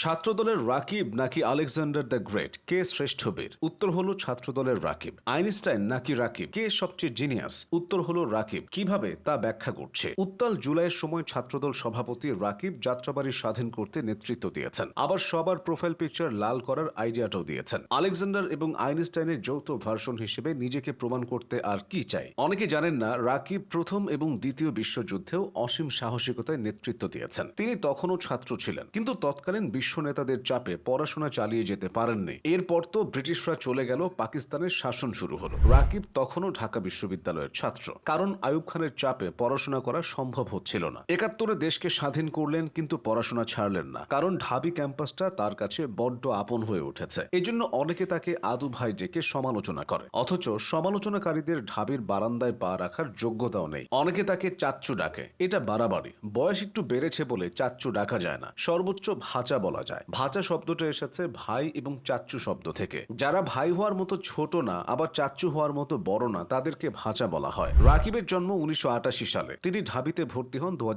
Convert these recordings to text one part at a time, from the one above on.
ছাত্রদলের রাকিব নাকি Alexander the great? কে শ্রেষ্ঠ বীর? উত্তর হলো ছাত্রদলের রাকিব। আইনস্টাইন নাকি রাকিব? কে সবচেয়ে জিনিয়াস উত্তর হলো রাকিব। কীভাবে তা ব্যাখ্যা করছে? উত্তাল জুলাইয়ের সময় ছাত্রদল সভাপতি রাকিব যাত্রাবাড়ি স্বাধীন করতে নেতৃত্ব দিয়েছেন। আবার সবার প্রোফাইল পিকচার লাল করার আইডিয়াটাও দিয়েছেন। আলেকজান্ডার এবং আইনস্টাইনের যৌথ ভার্সন হিসেবে নিজেকে প্রমাণ করতে আর কি চাই? অনেকে জানেন না, রাকিব প্রথম এবং দ্বিতীয় বিশ্বযুদ্ধেও অসীম সাহসিকতায় নেতৃত্ব দিয়েছেন। তিনি তখনও ছাত্র ছিলেন। কিন্তু তৎকালীন বিশ্ব নেতাদের চাপে পড়াশোনা চালিয়ে যেতে পারেননি। এরপর তো ব্রিটিশরা চলে গেল, পাকিস্তানের শাসন শুরু হলো। রাকিব তখনও ঢাকা বিশ্ববিদ্যালয়ের ছাত্র। কারণ আয়ুব খানের চাপে পড়াশোনা করা সম্ভব হচ্ছিল না। একাত্তরে দেশকে স্বাধীন করলেন, কিন্তু পড়াশোনা ছাড়লেন না। কারণ ঢাবি ক্যাম্পাসটা তার কাছে বড্ড আপন হয়ে উঠেছে। এজন্য অনেকে তাকে আদু ভাই ডেকে সমালোচনা করে। অথচ সমালোচনাকারীদের ঢাবির বারান্দায় পা রাখার যোগ্যতাও নেই। অনেকে তাকে চাচ্চু ডাকে। এটা বাড়াবাড়ি। বয়স একটু বেড়েছে বলে চাচ্চু ডাকা যায় না। সর্বোচ্চ ভাচা বলা যায়। ভাচা শব্দটা এসেছে ভাই এবং চাচ্চু শব্দ থেকে। যারা ভাই হওয়ার মতো ছোট না, আবার চাচ্চু হওয়ার মতো বড় না, তাদেরকে ভাচা বলা হয়। রাকিবের জন্ম উনিশশো আটাশি সালে। তিনি ঢাবিতে ভর্তি হন দু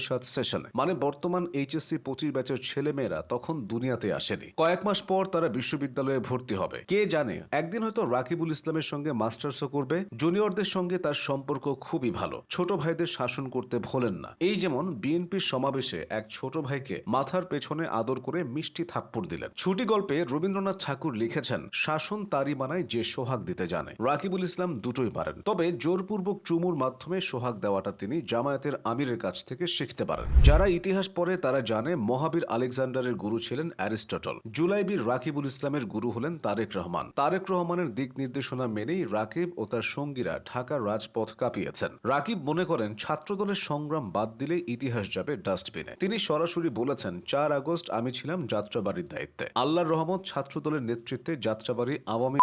সাত সেশনে। মানে বর্তমান এইচএসসি পঁচিশ ব্যাচের ছেলেমেয়েরা তখন দুনিয়াতে আসেনি। কয়েক মাস পর তারা বিশ্ববিদ্যালয়ে ভর্তি হবে। কে জানে, একদিন হয়তো রাকিবুল ইসলামের সঙ্গে মাস্টার্সও করবে। জুনিয়রদের সঙ্গে তার সম্পর্ক খুবই ভালো। ছোট ভাইদের শাসন করতে ভোলেন না। এই যেমন বিএনপির সমাবেশে এক ছোট ভাইকে মাথার পেছনে আদর করে মিষ্টি থাপ্পড় দিলেন। ছুটি গল্পে রবীন্দ্রনাথ ঠাকুর লিখেছেন, শাসন তারই বানায় যে সোহাগ দিতে জানে। রাকিবুল ইসলাম দুটোই পারেন। তবে জোরপূর্বক চুমুর মাধ্যমে সোহাগ দেওয়াটা তিনি জামায়াতের আমিরের কাছ থেকে শিখতে পারেন। যারা ইতিহাস পড়ে তারা জানে, মহাবীর আলেকজান্ডারের গুরু ছিলেন অ্যারিস্টটল। জুলাইবীর রাকিবুল ইসলামের গুরু হলেন তারেক রহমান। তারেক রহমানের দিক নির্দেশনা মেনেই রাকিব ও তার সঙ্গীরা ঢাকার রাজপথ কাঁপিয়েছেন। রাকিব মনে করেন, ছাত্রদলের সংগ্রাম বাদ দিলে ইতিহাস যাবে ডাস্টবিনে। তিনি সরাসরি বলেছেন, চার আগস্ট আমি ছিলাম যাত্রাবাড়ির দায়িত্বে। আল্লাহর রহমত ছাত্রদলের নেতৃত্বে যাত্রাবাড়ি আওয়ামী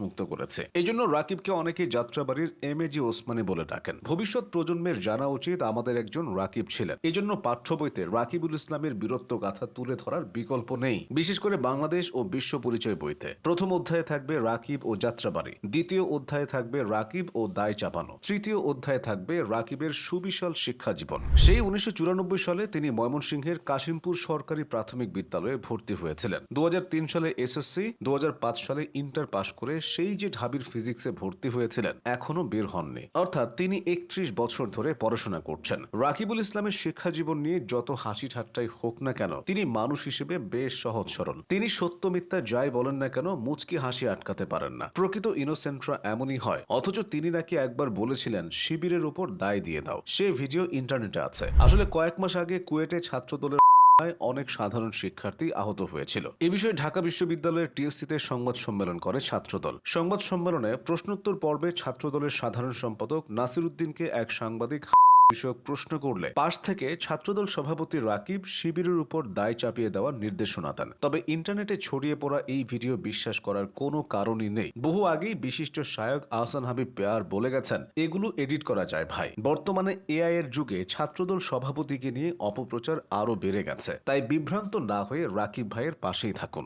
মুক্ত করেছে। এই জন্য রাকিবকে অনেকে যাত্রাবাড়ির এম এ জি ওসমানী বলে ডাকেন। ভবিষ্যৎ প্রজন্মের জানা উচিত আমাদের একজন রাকিব ছিলেন। এই জন্য পাঠ্য বইতে রাকিবুল ইসলামের বীরত্ব গাথা তুলে ধরার বিকল্প নেই। বিশেষ করে বাংলাদেশ ও বিশ্ব পরিচয় বইতে। প্রথম অধ্যায়ে থাকবে রাকিব ও যাত্রাবাড়ি। দ্বিতীয় অধ্যায়ে থাকবে রাকিব ও দায় চাপানো। তৃতীয় অধ্যায়ে থাকবে রাকিবের সুবিশাল শিক্ষা জীবন। সেই উনিশশো চুরানব্বই সালে তিনি ময়মনসিংহের কাশিমপুর সরকারি প্রাথমিক বিদ্যালয়ে ভর্তি হয়েছিলেন। দু হাজার তিন সালে এসএসসি, দু হাজার পাঁচ সালে ইন্টার পাশ করে সেই যে ঢাবির ফিজিক্সে ভর্তি হয়েছিলেন এখনও বের হননি। অর্থাৎ তিনি একত্রিশ বছর ধরে পড়াশোনা করছেন। রাকিবুল ইসলামের শিক্ষা জীবন নিয়ে যত হাসি ঠাট্টাই হোক না কেন, তিনি মানুষ হিসেবে বেশ সহজ সরল। তিনি সত্য মিথ্যা যাই বলেন না কেন, মুচকি হাসি আটকাতে পারেন না। প্রকৃত ইনোসেন্টরা এমনই হয়, অথচ তিনি নাকি একবার বলেছিলেন, শিবিরের উপর দায় দিয়ে দাও। সে ভিডিও ইন্টারনেটে আছে। আসলে কয়েক মাস আগে কুয়েটে ছাত্রদলের হামলায় অনেক সাধারণ শিক্ষার্থী আহত হয়েছিল। এ বিষয়ে ঢাকা বিশ্ববিদ্যালয়ের টিএসসিতে সংবাদ সম্মেলন করে ছাত্রদল। সংবাদ সম্মেলনে প্রশ্নোত্তর পর্বে ছাত্রদলের সাধারণ সম্পাদক নাসির উদ্দিনকে এক সাংবাদিক বিষয়ক প্রশ্ন করলে পাশ থেকে ছাত্রদল সভাপতি রাকিব শিবিরের উপর দায় চাপিয়ে দেওয়ার নির্দেশনা দেন। তবে ইন্টারনেটে ছড়িয়ে পড়া এই ভিডিও বিশ্বাস করার কোনো কারণই নেই। বহু আগেই বিশিষ্ট শায়ক আহসান হাবিব পেয়ার বলে গেছেন, এগুলো এডিট করা যায় ভাই। বর্তমানে এআই এর যুগে ছাত্রদল সভাপতিকে নিয়ে অপপ্রচার আরও বেড়ে গেছে। তাই বিভ্রান্ত না হয়ে রাকিব ভাইয়ের পাশেই থাকুন।